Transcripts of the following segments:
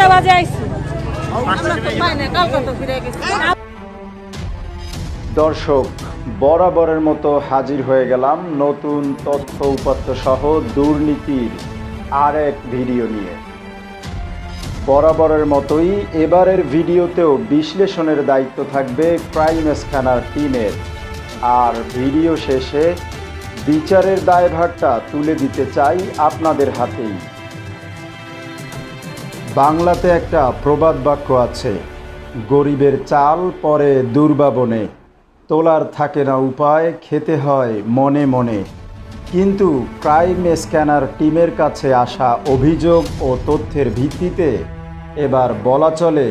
পাঁচটা বাজে আইছি। দর্শক, বরাবরের মতো হাজির হয়ে গেলাম নতুন তথ্য উপাত্ত সহ দুর্নীতির আর এক ভিডিও নিয়ে। বরাবরের মতোই এবারের ভিডিওতেও বিশ্লেষণের দায়িত্ব থাকবে ক্রাইম স্ক্যানার টিমের। আর ভিডিও শেষে বিচারের দায়ভারটা তুলে দিতে চাই আপনাদের হাতেই। বাংলাতে একটা প্রবাদ বাক্য আছে, গরিবের চাল পরে দুর্বাবনে তোলার থাকে না উপায়, খেতে হয় মনে মনে। কিন্তু ক্রাইম স্ক্যানার টিমের কাছে আসা অভিযোগ ও তথ্যের ভিত্তিতে এবার বলা চলে,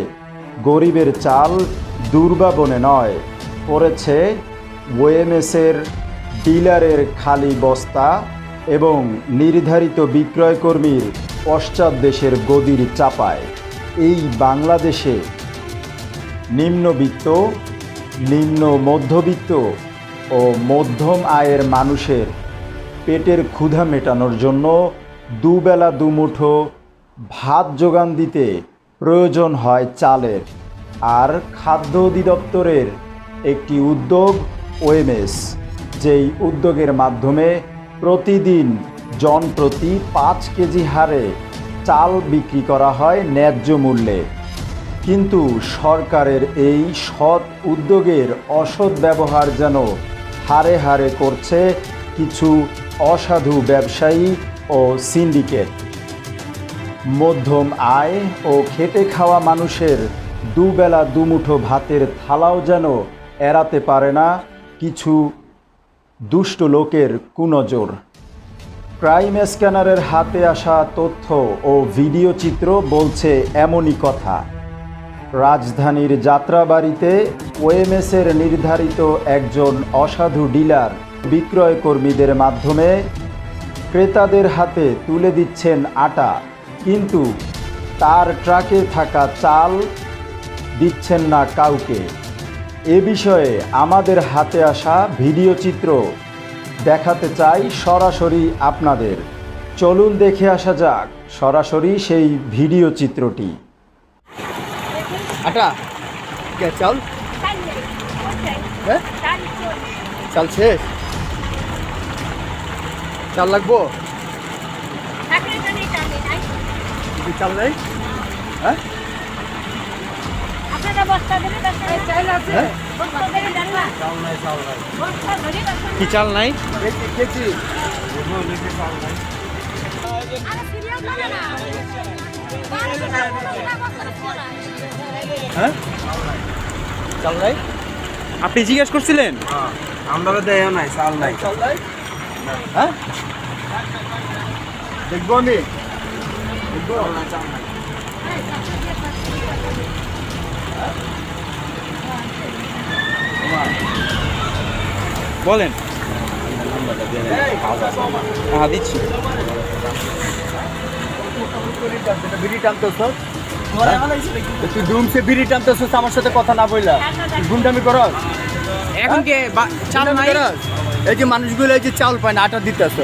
গরিবের চাল দুর্বাবনে নয়, পড়েছে ওয়েমএসের ডিলারের খালি বস্তা এবং নির্ধারিত বিক্রয়কর্মীর পশ্চাৎ দেশের গদির চাপায়। এই বাংলাদেশে নিম্নবিত্ত, নিম্ন মধ্যবিত্ত ও মধ্যম আয়ের মানুষের পেটের ক্ষুধা মেটানোর জন্য দুবেলা দুমুঠো ভাত যোগান দিতে প্রয়োজন হয় চালের। আর খাদ্য অধিদপ্তরের একটি উদ্যোগ, ওএমএস, যেই উদ্যোগের মাধ্যমে প্রতিদিন জনপ্রতি পাঁচ কেজি হারে চাল বিক্রি করা হয় ন্যায্য মূল্যে। কিন্তু সরকারের এই সৎ উদ্যোগের অসৎ ব্যবহার যেন হারে হারে করছে কিছু অসাধু ব্যবসায়ী ও সিন্ডিকেট। মধ্যম আয় ও খেটে খাওয়া মানুষের দুবেলা দুমুঠো ভাতের থালাও যেন এড়াতে পারে না কিছু দুষ্ট লোকের কুনজর। ক্রাইম স্ক্যানারের হাতে আসা তথ্য ও ভিডিও চিত্র বলছে এমনই কথা। রাজধানীর যাত্রাবাড়িতে ওএমএসের নির্ধারিত একজন অসাধু ডিলার বিক্রয় কর্মীদের মাধ্যমে ক্রেতাদের হাতে তুলে দিচ্ছেন আটা। কিন্তু তার ট্রাকে থাকা চাল দিচ্ছেন না কাউকে। এ বিষয়ে আমাদের হাতে আসা ভিডিও চিত্র দেখাতে চাই সরাসরি আপনাদের। চলুন দেখে আসা যাক সরাসরি সেই ভিডিও চিত্রটি। আটা চাল? হ্যাঁ? চাল শেষ? চাল লাগবো? চাল নেই? হ্যাঁ? হ্যাঁ? কি চাল নাই? হ্যাঁ? চাল নাই? আপনি জিজ্ঞেস করছিলেন? আমরা দেয় নাই চাল নাই চাল নাই। হ্যাঁ দেখব আমি দেখব বলেন। হ্যাঁ দিচ্ছি। বিড়ি টানতেছ তুই ডুমসে বিড়ি টানতেছ আমার সাথে কথা না বললা গুন্ডামি কর এখন কে বা- চাল নাই? এই যে মানুষগুলো এই যে চাউল পায় না আটা দিতেছ।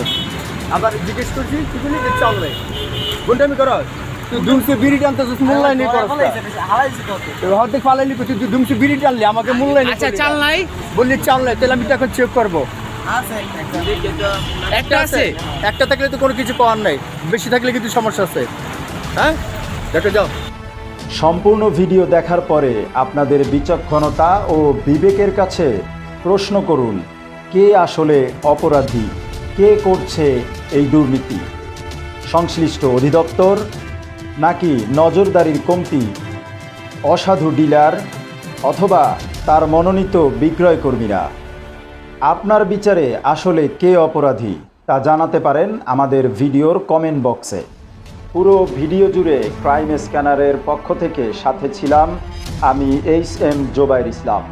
আবার জিজ্ঞেস করছি যে চাউল নেই? গুন্ডামি কর ডুমসে বিড়ি টানতেছ মূল্যায়ন নেই করস তুই ডুমসে বিড়ি টানলি আমাকে মূল্যায়ন আচ্ছা চাল নাই? বললি চাল নাই তাহলে আমি চেক করব। একটা আছে? একটা থাকলে তো কোনো কিছু পাওয়ার নাই বেশি থাকলে কিন্তু সমস্যা আছে। হ্যাঁ? দেখো যাও। সম্পূর্ণ ভিডিও দেখার পরে আপনাদের বিচক্ষণতা ও বিবেকের কাছে প্রশ্ন করুন কে আসলে অপরাধী? কে করছে এই দুর্নীতি? সংশ্লিষ্ট অধিদপ্তর নাকি নজরদারির কমতি? অসাধু ডিলার অথবা তার মনোনীত বিক্রয়কর্মীরা আপনার বিচারে আসলে কে অপরাধী, তা জানাতে পারেন আমাদের ভিডিওর কমেন্ট বক্সে। পুরো ভিডিও জুড়ে ক্রাইম স্ক্যানারের পক্ষ থেকে সাথে ছিলাম আমি এইচ এম জোবাইর ইসলাম।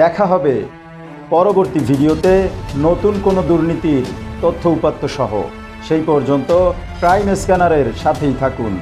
দেখা হবে পরবর্তী ভিডিওতে নতুন কোনো দুর্নীতির তথ্য উপাত্ত সহ। সেই পর্যন্ত ক্রাইম স্ক্যানারের সাথেই থাকুন।